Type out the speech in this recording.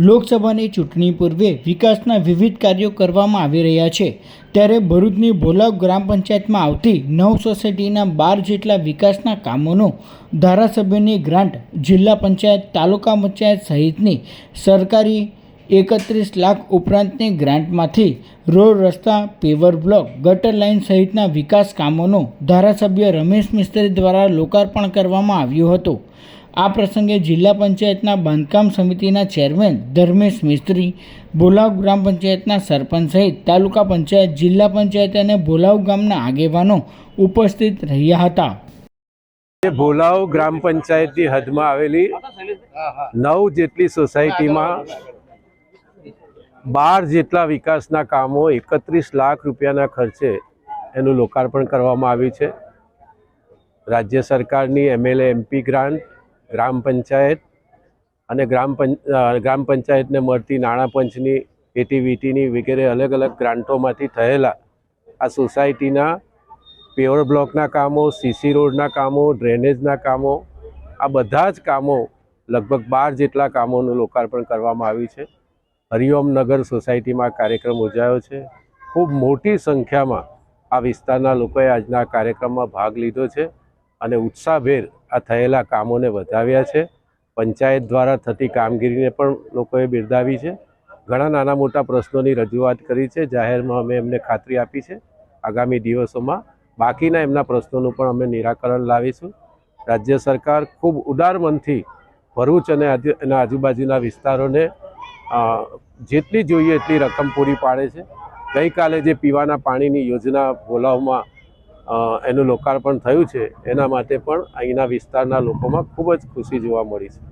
લોકસભાની ચૂંટણી પૂર્વે વિકાસના વિવિધ કાર્યો કરવામાં આવી રહ્યા છે. ત્યારે ભરૂચની ભોલાવ ગ્રામ પંચાયતમાં આવતી નવ સોસાયટીના બાર જેટલા વિકાસના કામોનો ધારાસભ્યની ગ્રાન્ટ જિલ્લા પંચાયત, તાલુકા પંચાયત સહિતની સરકારી એકત્રીસ લાખ ઉપરાંતની ગ્રાન્ટમાંથી રોડ રસ્તા, પેવર બ્લોક, ગટર લાઇન સહિતના વિકાસ કામોનો ધારાસભ્ય રમેશ મિસ્ત્રી દ્વારા લોકાર્પણ કરવામાં આવ્યું હતું. આ પ્રસંગે જિલ્લા પંચાયતના બાંધકામ સમિતિના ચેરમેન ધર્મેશ મિસ્ત્રી, ભોલાવ ગ્રામ પંચાયતના સરપંચ સહિત તાલુકા પંચાયત, જિલ્લા પંચાયત અને ભોલાવ ગામના આગેવાનો ઉપસ્થિત રહ્યા હતા. ભોલાવ ગ્રામ પંચાયતની હદમાં આવેલી નવ જેટલી સોસાયટીમાં બાર જેટલા વિકાસના કામો એકત્રીસ લાખ રૂપિયાના ખર્ચે એનું લોકાર્પણ કરવામાં આવ્યું છે. રાજ્ય સરકારની એમએલએ એમપી ગ્રાન્ટ ગ્રામ પંચાયત અને ગ્રામ પંચ ગ્રામ પંચાયતને મળતી નાણાં પંચની એટીવીટીની વગેરે અલગ અલગ ગ્રાન્ટોમાંથી થયેલા આ સોસાયટીના પેવર બ્લોકના કામો સીસી રોડના કામો, ડ્રેનેજના કામો, આ બધા જ કામો લગભગ બાર જેટલા કામોનું લોકાર્પણ કરવામાં આવ્યું છે. હરિઓમ નગર સોસાયટીમાં કાર્યક્રમ યોજાયો છે. ખૂબ મોટી સંખ્યામાં આ વિસ્તારના લોકોએ આજના કાર્યક્રમમાં ભાગ લીધો છે. અને ઉત્સાહભેર આ થયેલા કામોને વધાવ્યા છે. પંચાયત દ્વારા થતી કામગીરીને પણ લોકોએ બિરદાવી છે. ઘણા નાના મોટા પ્રશ્નોની રજૂઆત કરી છે. જાહેરમાં અમે એમને ખાતરી આપી છે. આગામી દિવસોમાં બાકીના એમના પ્રશ્નોનું પણ અમે નિરાકરણ લાવીશું. રાજ્ય સરકાર ખૂબ ઉદાર મનથી ભરૂચ અને એના આજુબાજુના વિસ્તારોને જેટલી જોઈએ એટલી રકમ પૂરી પાડે છે. ગઈકાલે જે પીવાના પાણીની યોજના ભોલાવમાં અ, એનું લોકાર્પણ થયું છે, એના માટે પણ અહીંના વિસ્તારના લોકોમાં ખૂબ જ ખુશી જોવા મળી છે.